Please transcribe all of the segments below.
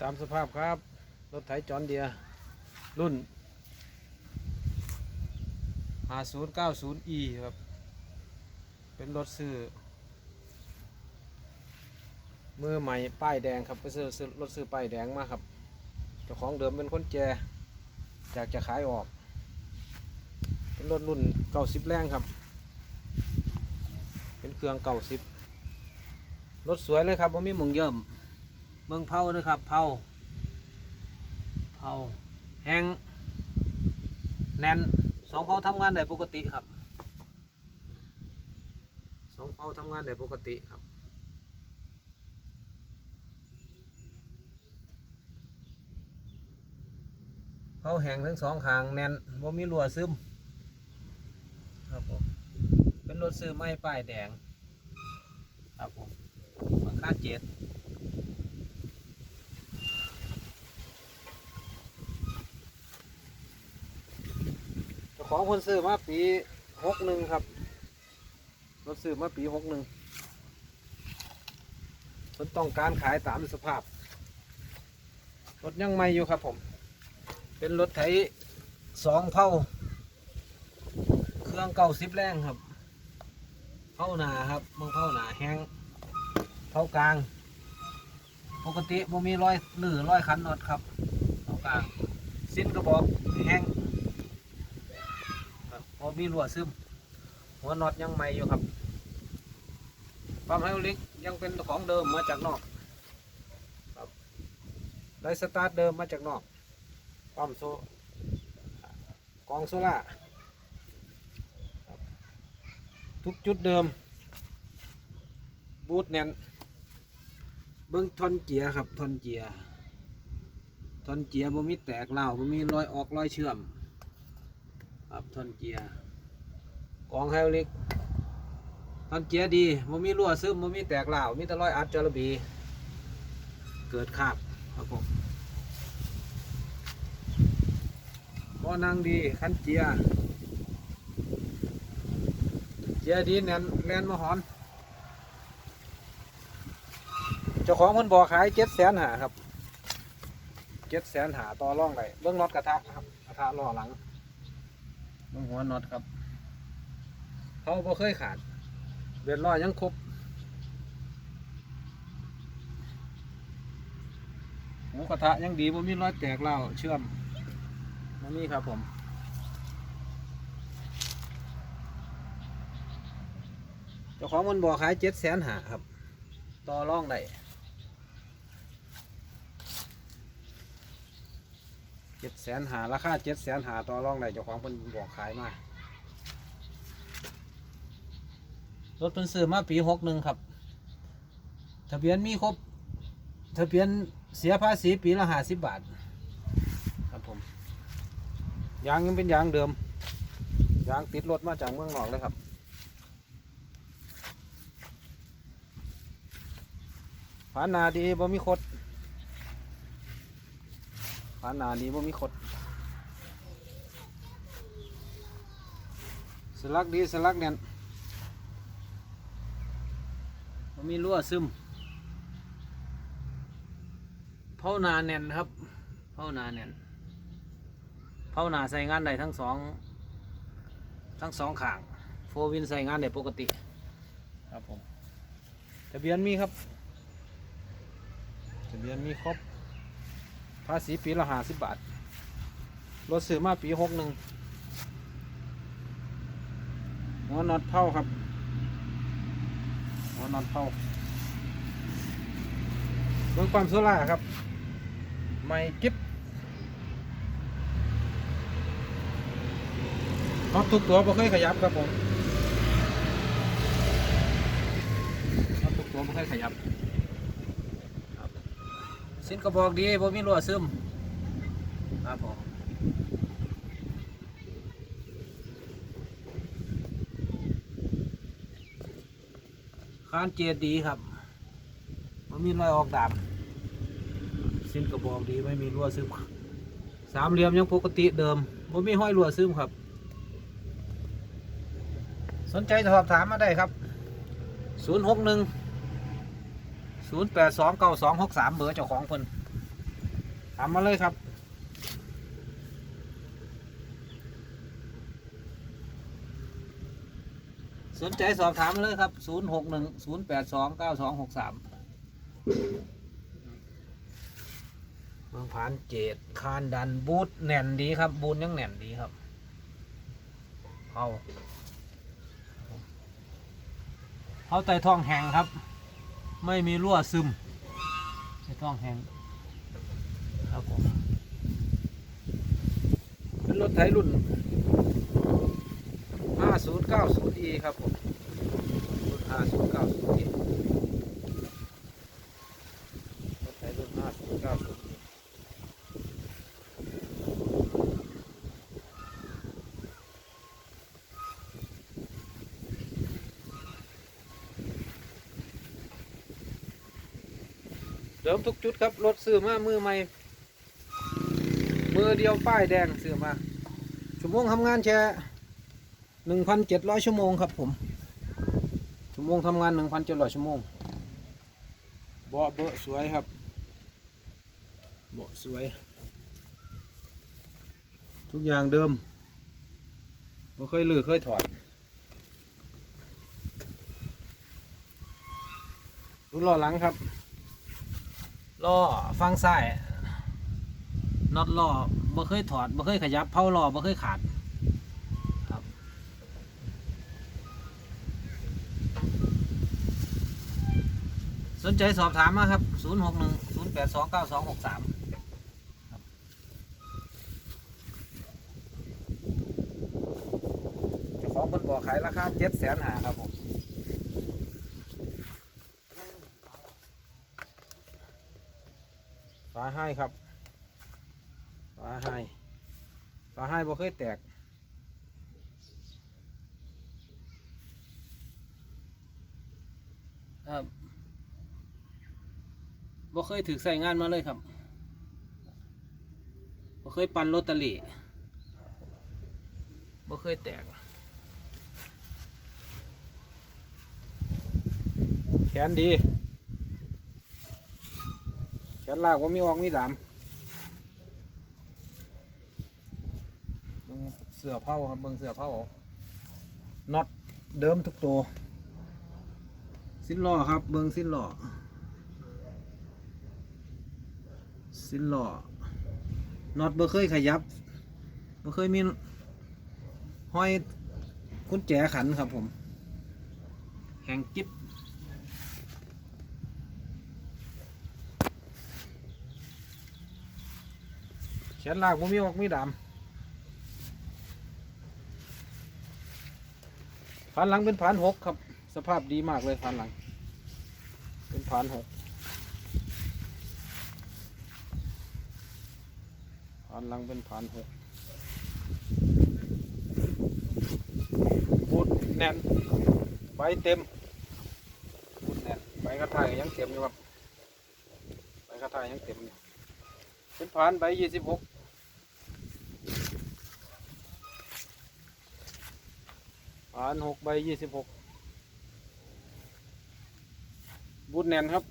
ตามสภาพครับ รถไถจอนเดีย รุ่น 5090e ครับ เป็นรถซื้อ มือใหม่ ป้ายแดงครับไปซื้อรถซื้อป้ายแดงมาครับ เจ้าของเดิมเป็นคนแจอยากจะขายออก เป็นรถรุ่นเก้าสิบแรงครับ เป็นเครื่องเก้าสิบรถสวยเลยครับว่ามีมองเยิ่ม เมืองเผาด้วยครับเผาเผาแห้งแน่นสองเผาทำงานได้ปกติครับสองเผาทำงานได้ปกติครับเผาแห้งทั้งสองขางแน่นว่ามีรั่วซึมครับผมเป็นรถซื้อไม้ป้ายแดงครับผมราคาเจ็ดเจ้า ของคนซื้อมาปีหกหนึ่งครับรถซื้อมาปีหกหนึ่งคนต้องการขายตามสภาพ รถยังใหม่อยู่ครับผม เป็นรถไถสองเผาเครื่องเก่าสิบแรงครับเผาหนาครับเมืองเผาหนาแห้งเผากลาง ปกติบ่มีรอยหรือรอยขันน็อตครับเผากลาง สิ้นกระบอกแห้ง บ่มีรั่วซึม หัวน็อตยังใหม่อยู่ครับปั๊มไฮดรอลิกยังเป็นของเดิมมาจากนอกครับได้สตาร์ทเดิมมาจากนอกปั๊มโซกองโซล่าทุกจุดเดิม บูทแน่นเบิ้องทอนเจียร์ครับทอนเจียร์ทอนเจียร์บ่มีแตกเหล่าบ่มีรอยออกรอยเชื่อม ครับทอนเจียร์กองไฮดรอลิกทอนเจียร์ดีบ่มีรั่วซึมบ่มีแตกเหล่ามีแต่รอยอัดจระบี เกิดคราบครับผมบ่นั่งดีคันเจียร์เจียร์ดีแน่นแน่นมาหอน เจ้าของเพิ่นบอกขายเจ็ดแสนหาครับเจ็ดแสนหาต่อร่องได้เบื้องน็อตกระทะครับกระทะล้อหลัง งหัวน็อตครับเขาบ่เคยขาดเดือนร้อยยังครบหูกระทะยังดีบ่มีรอยแตกเล่าเชื่อมมันมีครับผมเจ้าของมันบ่อขายเจ็ดแสนหาครับ ต่อร่องได้ เจ็ดแสนหาราคาเจ็ดแสนหาต่อร่องได้เจ้าของเป็นบอกขายมารถเป็นซื้อมาปีหกหนึ่งครับ ทะเบียนมีครบ ทะเบียนเสียภาษีปีละห้าสิบบาท ครับผม ยางยังเป็นยางเดิม ยางติดรถมาจากเมืองนอกเลยครับ ฝาหนาดีบ่มีคด ฝานาดีบ่มีคดสลักดีสลักเนี่ยบ่มีรั่วซึมเผานาแน่นครับเผานาแน่นเผานาใส่งานได้ทั้งสองทั้งสองข้างโฟวินใส่งานได้ปกติ ครับผมทะเบียนมีครับทะเบียนมีครบ ภาษีปีละห้าสิบบาท รถซื้อมาปีหกหนึ่งหัวน็อตเผาครับ หัวน็อตเผาเบื้องความโซล่าครับ ไม่กิ๊บน็อตทุกตัวไม่เคยขยับครับผมน็อตทุกตัวไม่เคยขยับ สินกระบอกดีบ่มีรั่วซึมครับผมคานเจียดดีครับบ่มีรอยออกดำสินกระบอกดีไม่มีรั่วซึมสามเหลี่ยมยังปกติเดิมบ่มีห้อยรั่วซึมครับ สนใจสอบถามมาได้ครับ 061 0829263เบอร์เจ้าของเพิ่นถามมาเลยครับสนใจสอบถามมาเลยครับ 0 6 1 0 8 2 9 2 6 3เมืองผานเจดคานดันบูทแน่นดีครับ บูทยังแน่นดีครับ เอาเขาไตท้องแหงครับ ไม่มีรั่วซึมในท้องแห้งครับผมเป็นรถไถรุ่น 5090e ครับผมรุ่น 5090e รถไถรุ่น 5090e เดิมทุกจุดครับ รถซื้อมามือใหม่ มือเดียวป้ายแดงซื้อมา ชั่วโมงทำงานแค่หนึ่งพันเจ็ดร้อยชั่วโมงครับผม ชั่วโมงทำงานหนึ่งพันเจ็ดร้อยชั่วโมงเบาะเบาะสวยครับเบาะสวย ทุกอย่างเดิมไม่เคยลือเคยถอดรุ่นล้อหลังครับ ล้อฟังซ้ายน็อตล้อบ่เคยถอดบ่เคยขยับเผาล้อบ่เคยขาดครับสนใจสอบถามมาครับ 0 6 1 0 8 2 9 2 6 3จ้าของคนบอกขายราคา7แสนหาครับผมาให้ครับฝาให้ฝาให้บ่เคยแตกครับบ่เคยถือใส่งานมาเลยครับบ่เคยปั่นลอตเตอรี่บ่เคยแตก แขนดี แขนลากว่ามีออกมีดามเบิ่งเสื้อเผาครับเบิ่งเสื้อเผาน็อตเดิมทุกตัว สิ้นล้อครับ เบิ่งสิ้นล้อสิ้นล้อน็อตบ่เคยขยับบ่เคยมีห้อยกุญแจขันครับผมแข็งกิ๊บ นลากผมมีออกมีดำผ่านหลังเป็นผ่านหกครับ สภาพดีมากเลยผ่านหลัง เป็นผ่านหกผ่านหลังเป็นผ่านหกบูดแน่นใบเต็มบูดแน่นใบกระถายยังเต็มอยู่ครับใบกระถายยังเต็มอยู่เป็นผ่านใบยี่สิบหก ผ่านหกใบยี่สิบหกบูดแน่นครับ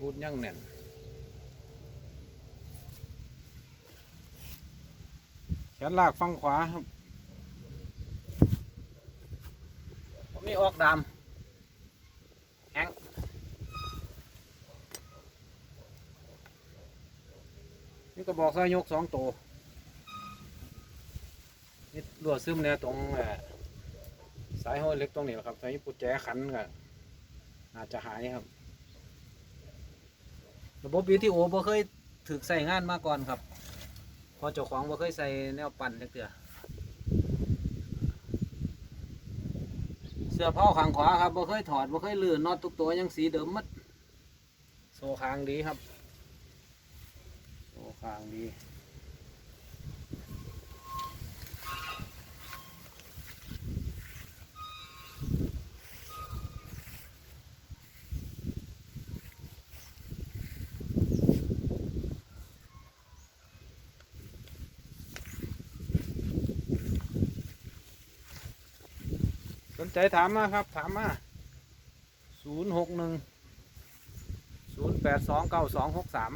บูดยังแน่นแขนลากฟังขวาครับผมมีออกดำแห้งนี่ก็บอกสายยกสองตัว นี่รั่วซึมเนี่ยตรงสายห้อยเล็กตรงนี้ละครับสายปุจแจขันก็อาจจะหายครับ ระบบ BTO บ่เคยถึกใส่งานมาก่อนครับ พอเจ้าของบ่เคยใส่แนวปั่นเตือเสื้อผ้าขางขวาครับบ่เคยถอดบ่เคยลื่นน็อตทุกตัวยังสีเดิมมัดโซ่คางดีครับโอ้ข้างดี นใจถามมาครับ ถามมา0 6 1ศูนย์แปดสองเก้าสองหกสาม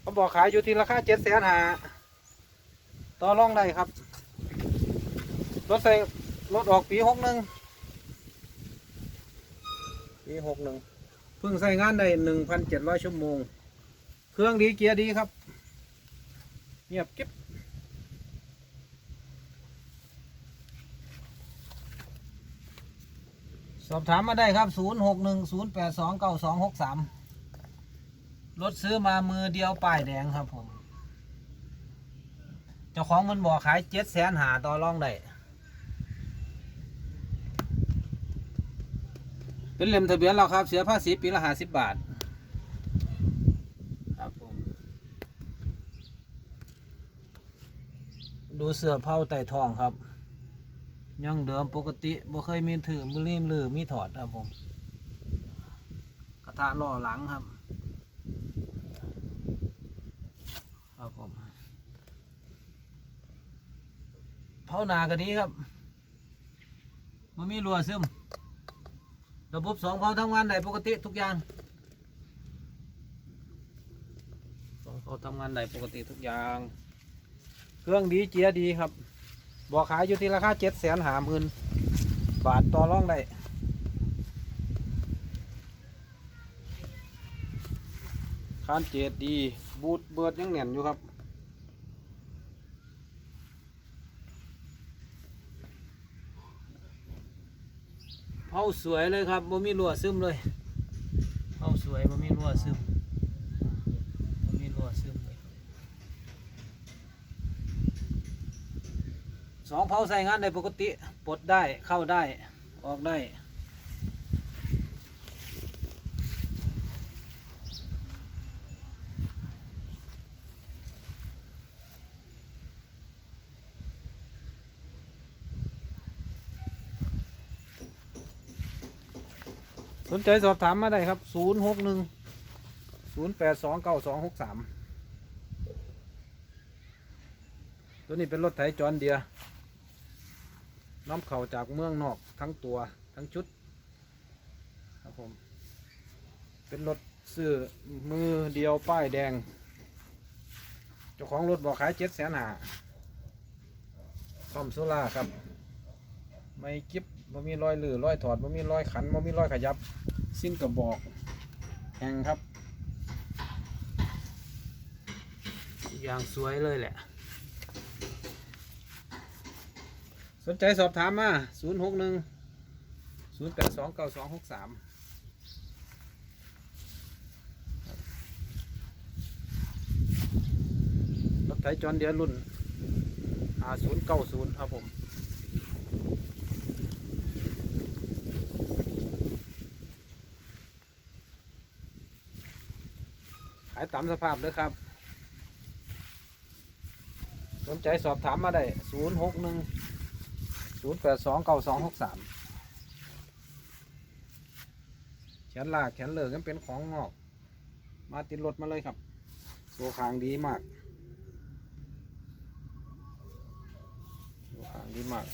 เขาบอกขายอยู่ที่ราคาเจ็ดแสนหาต่อรองได้ครับ รถใส่รถออกปีหกหนึ่งปีหกหนึ่งเพิ่งใส่งานได้หนึ่งพันเจ็ดร้อยชั่วโมง เครื่องดีเกียร์ดีครับ เงียบกิ๊บ สอบถามมาได้ครับ 0 6 1 0 8 2 9 2 6 3 รถซื้อมามือเดียวป้ายแดงครับผม เจ้าของมันบอกขายเจ็ดแสนหาต่อรองได้ เป็นเล่มทะเบียนเราครับ เสียภาษีปีละห้าสิบบาท ครับผม ดูเสื้อเผาไต่ทองครับ ยังเดิมปกติบ่เคยมีถือมือรีมหรือมีถอดครับผม กระทะล่อหลังครับ ครับผมเผาหนากันนี้ครับมันมีรัวซึม ระบบสองเผาทำงานได้ปกติทุกอย่างสองเผาทำงานได้ปกติทุกอย่าง เครื่องดีเจียดีครับ บอกขายอยู่ที่ราคาเจ็ดแสนหาหมื่นบาทต่อรองได้คานเจ็ดดีบูดเบิดยังแน่นอยู่ครับเผาสวยเลยครับบ่มีรั่วซึมเลยเผาสวยบ่มีรั่วซึมบ่มีรั่วซึมเลย สองเผาใส่งานได้ปกติปลดได้เข้าได้ออกได้ สนใจสอบถามมาได้ครับ 0 6 1 0 8 2 9 2 6 3 ตัวนี้เป็นรถไถจอนเดีย น้ำเข่าจากเมืองนอกทั้งตัวทั้งชุดครับผม เป็นรถซื้อมือเดียวป้ายแดง เจ้าของรถบอกขายเจ็ดแสนหาซ่อมโซล่าครับ ไม่กิบบ่มีรอยหรือรอยถอดบ่มีรอยขันบ่มีรอยขยับ สิ้นกระบอก แห่งครับ อย่างสวยเลยแหละ สนใจสอบถามมา 0 6 1 0 8 2 9 2 6 3 รถไถจอนเดียรุ่น5090 ครับผม ขายตามสภาพเลยครับ สนใจสอบถามมาได้ 0 6 1 0 8 2 9 2 6 3แขนลากแขนเหลือกันเป็นของงอก มาติดรถมาเลยครับตัวคางดีมากตัวคางดีมาก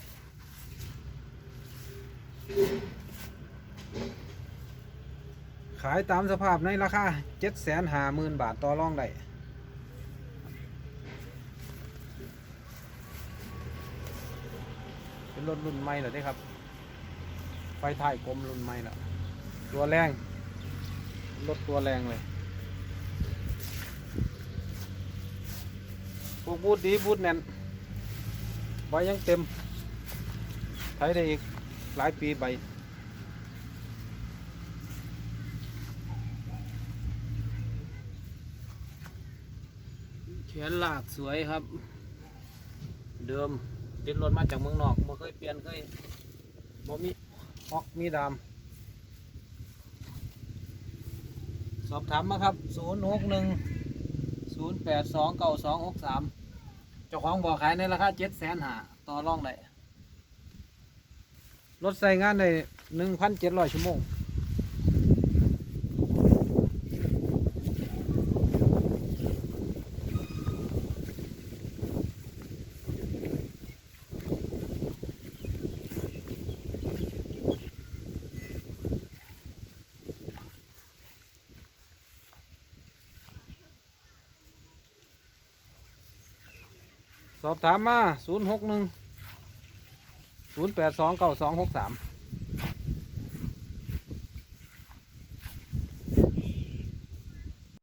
ขายตามสภาพในราคาเจ็ดแสนหาหมื่นบาทต่อรองได้เป็น รถรุ่นใหม่เหรอได้ครับ ไฟท้ายกลมรุ่นใหม่แล้วตัวแรงรถตัวแรงเลยพวกบูดดีบูดแน่นใบยังเต็มใช้ได้อีกหลายปีใบแขนลากสวยครับ เดิม ติดรถมาจากเมืองนอกบ่เคยเปลี่ยนเคยบ่มีฮอกมีดาม สอบถามมาครับ 0 6 1 0 8 2 9 2 6 3 เจ้าของบอกขายในราคา7แสนหาต่อรองได้รถใส่งานได้1,700 ชั่วโมง สอบถามมา 0 6 1 0 8 2 9 2 6 3